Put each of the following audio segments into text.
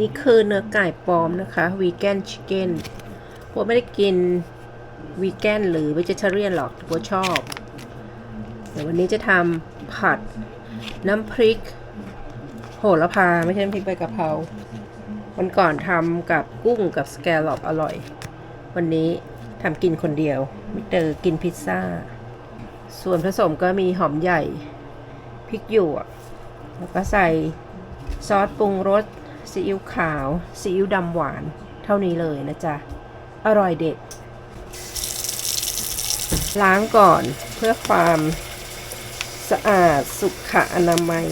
นี้คือเนื้อไก่ปลอมนะคะวีแกนชิคเก้นโบไม่ได้กินวีแกนหรือ v e เ e เ a ียนหรอกโบชอบเดี๋ยววันนี้จะทำผัดน้ำพริก โหระพาไม่ใช่น้ำพริกใบกะเพรา วันก่อนทำกับกุ้งกับสแกลลอปอร่อย วันนี้ทำกินคนเดียว มิเตอร์กินพิซซ่า ส่วนผสมก็มีหอมใหญ่ พริกหยวกแล้วก็ใส่ซอสปรุงรส ซีอิ๊วขาวซีอิ๊วดำหวาน เท่านี้เลยนะจ๊ะ อร่อยเด็ด ล้างก่อนเพื่อความสะอาดสุขอนามัย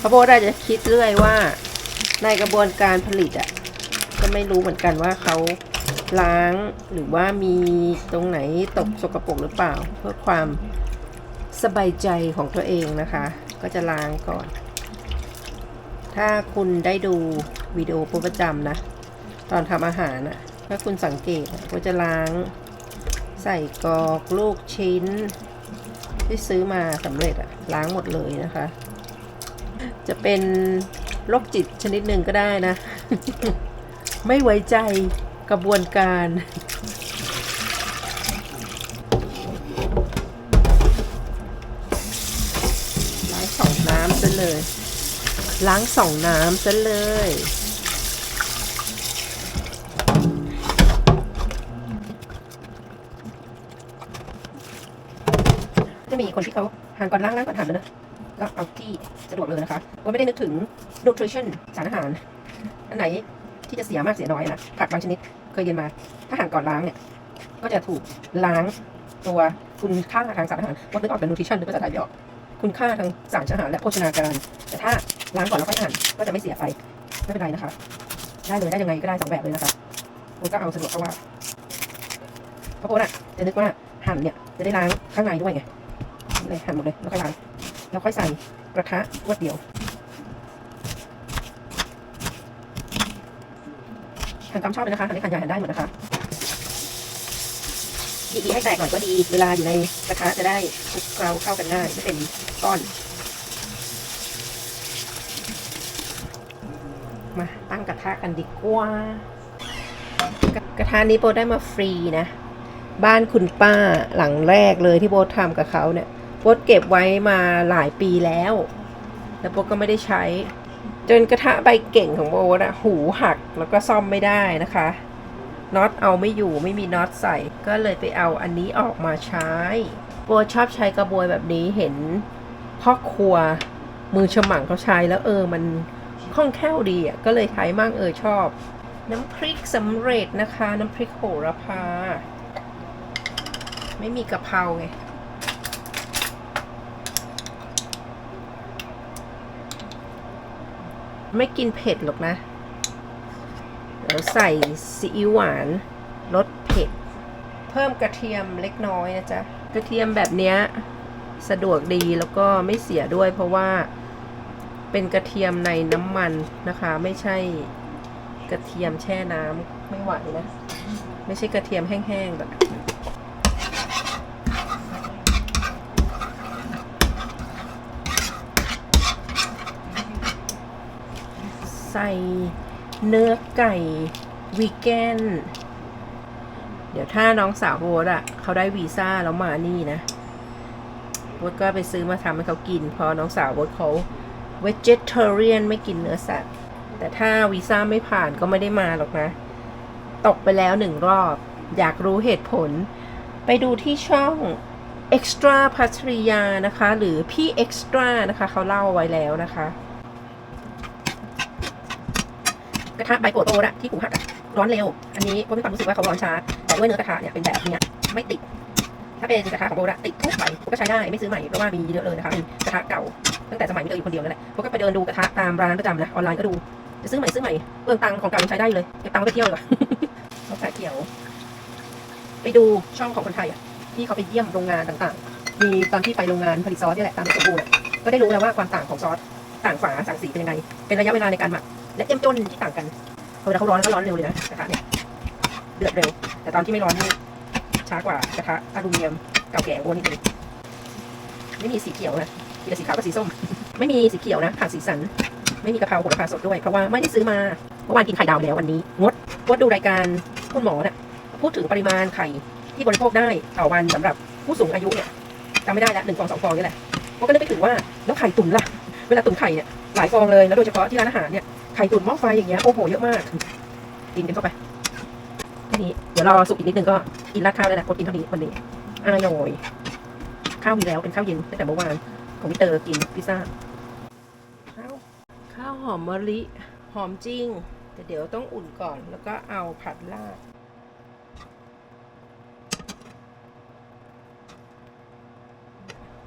พระโบได้จะคิดเรื่อยว่าในกระบวนการผลิตอะ่ะก็ไม่รู้เหมือนกันว่าเขาล้างหรือว่ามีตรงไหนตกสกปรกหรือเปล่า เพื่อความสบายใจของตัวเองนะคะ ก็จะล้างก่อน ถ้าคุณได้ดูวิดีโอปประจำนะ ตอนทำอาหารนะถ้าคุณสังเกตอะก็จะล้าง ใส่กรอกลูกชิ้น ที่ซื้อมาสำเร็จอะล้างหมดเลยนะคะ จะเป็นโรคจิตชนิดหนึ่งก็ได้นะ ไม่ไว้ใจกระบวนการล้างสองน้ำซะเลย ล้างสองน้ำซะเลย จะมีคนที่เขาทานก่อนล้างล้างก่อนทานเลยนะก็เอาที่สะดวกเลยนะคะก็ไม่ได้นึกถึง nutrition สารอาหาร อันไหนที่จะเสียมากเสียน้อยนะ ผักบางชนิดเคยเรียนมา ถ้าหั่นก่อนล้างเนี่ย ก็จะถูกล้างตัวคุณค่าทางสารอาหารว่านึกออกเป็น nutrition หรือภาษาไทยไม่ออก คุณค่าทางสารอาหารและโภชนาการ แต่ถ้าล้างก่อนแล้วค่อยหั่นก็จะไม่เสียไป ไม่เป็นไรนะคะ ได้เลยได้ยังไงก็ได้สองแบบเลยนะคะคุณก็เอาสะดวกเพราะว่าเพราะโพดอะจะนึกว่าหั่นเนี่ยจะได้ล้างข้างในด้วยไงนี่เลยหั่นหมดเลยแล้วค่อยล้างแล้วค่อยใส่กระทะรวดเดียวหั่นตามชอบเลยนะคะหั่นได้หั่นใหญ่หั่นได้หมดนะคะ ดีๆให้แตกหน่อยก็ดี เวลาอยู่ในกระทะจะได้คลุกเคล้าเข้ากันง่ายไม่เป็นก้อน มาตั้งกระทะกันดีกว่ากระกระทะนี้โบได้มาฟรีนะ บ้านคุณป้าหลังแรกเลยที่โบทำกับเขาเนี่ยโบเก็บไว้มาหลายปีแล้ว แล้วโบก็ไม่ได้ใช้ จนกระทะใบเก่งของโบทอะหูหักแล้วก็ซ่อมไม่ได้นะคะ น็อตเอาไม่อยู่ไม่มีน็อตใส่ ก็เลยไปเอาอันนี้ออกมาใช้โบทชอบใช้กระบวยแบบนี้เห็นพ่อครัวมือฉมังเขาใช้แล้วเออมันคล่องแคล่วดีอะก็เลยใช้มั่งเออชอบ น้ำพริกสำเร็จนะคะ น้ำพริกโหระพา ไม่มีกะเพราไงไม่กินเผ็ดหรอกนะ เดี๋ยวใส่ซีอิ๊วหวานรสเผ็ด เพิ่มกระเทียมเล็กน้อยนะจ๊ะ กระเทียมแบบเนี้ยสะดวกดีแล้วก็ไม่เสียด้วยเพราะว่าเป็นกระเทียมในน้ำมันนะคะ ไม่ใช่กระเทียมแช่น้ำไม่ไหวนะ ไม่ใช่กระเทียมแห้งๆแบบใส่ เนื้อไก่วีแกน เดี๋ยวถ้าน้องสาวโบดอะเขาได้วีซ่าแล้วมานี่นะโบดก็ไปซื้อมาทำให้เขากิน เพราะน้องสาวโบดเขา vegetarian ไม่กินเนื้อสัตว์ แต่ถ้าวีซ่าไม่ผ่านก็ไม่ได้มาหรอกนะ ตกไปแล้วหนึ่งรอบ อยากรู้เหตุผล ไปดูที่ช่อง extra พัทริยานะคะ หรือพี่ extra นะคะ เขาเล่าไว้แล้วนะคะ กระทะใบโปรโตอะที่หูหักร้อนเร็ว อันนี้ก็มีความรู้สึกว่าเขาร้อนช้า แต่ด้วยเนื้อกระทะเนี่ยเป็นแบบเนี้ยไม่ติด ถ้าเป็นกระทะของโบระติดทุกใบก็ใช้ได้ไม่ซื้อใหม่เพราะว่ามีเยอะเลยนะคะเป็นกระทะเก่าตั้งแต่สมัยมีเตอร์อยู่คนเดียวนั่นแหละก็ไปเดินดูกระทะตามร้านประจำนะออนไลน์ก็ดูจะซื้อใหม่ซื้อใหม่เปลืองตังค์ของเก่ายังใช้ได้เลยเก็บตังค์ไปเที่ยวเลยว่ะเขาขายเขียว ไปดูช่องของคนไทยอะที่เขาไปเยี่ยมโรงงานต่างๆ มีตอนที่ไปโรงงานผลิตซอสนี่แหละตามสมบูรณ์ก็ได้รู้แล้วว่าความต่างของซอสต่างฝาต่างสีเป็นยังไง เป็นระยะเวลาในการหมัก และเจ้มจนที่ต่างกันเวลาเขาร้อนก็ร้อนเร็วเลยนะกระทะเนี่ยเดือดเร็ว แต่ตอนที่ไม่ร้อนนี่ช้ากว่ากระทะอลูมิเนียมเก่าแก่โบนี่เลยไม่มีสีเขียวนะมีแต่สีขาวกับสีส้ม ไม่มีสีเขียวนะขาดสีสัน ไม่มีกะเพราโหระพาสดด้วย เพราะว่าไม่ได้ซื้อมาเมื่อวานกินไข่ดาวแล้ววันนี้งดงดดูรายการคุณหมอนี่ยพูดถึงปริมาณไข่ที่บริโภคได้ต่อวันสำหรับผู้สูงอายุเนี่ยจำไม่ได้แล้วหนึ่งฟองสองฟองนี่แหละก็เลยไปถึงว่าแล้วไข่ตุ๋นล่ะ เวลาตุ๋นไข่เนี่ยหลายฟองเลยแล้วโดยเฉพาะที่ร้านอาหารเนี่ยไข่ตุ๋นหม้อไฟอย่างเงี้ยโอ้โหเยอะมากกินกันเข้าไปแค่นี้เดี๋ยวรอสุกอีกนิดนึงก็กินราดข้าวได้แล้วกดกินเท่านี้วันนี้อร่อยข้าวมีแล้วเป็นข้าวเย็นตั้งแต่เมื่อวานของพี่เตอร์กินพิซซ่าข้าวข้าวหอมมะลิหอมจริง แต่เดี๋ยวต้องอุ่นก่อนแล้วก็เอาผัดราด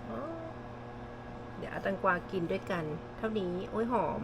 อ๋อเดี๋ยวเอา แตังกวากินด้วยกัน เท่านี้ โอ้ยหอม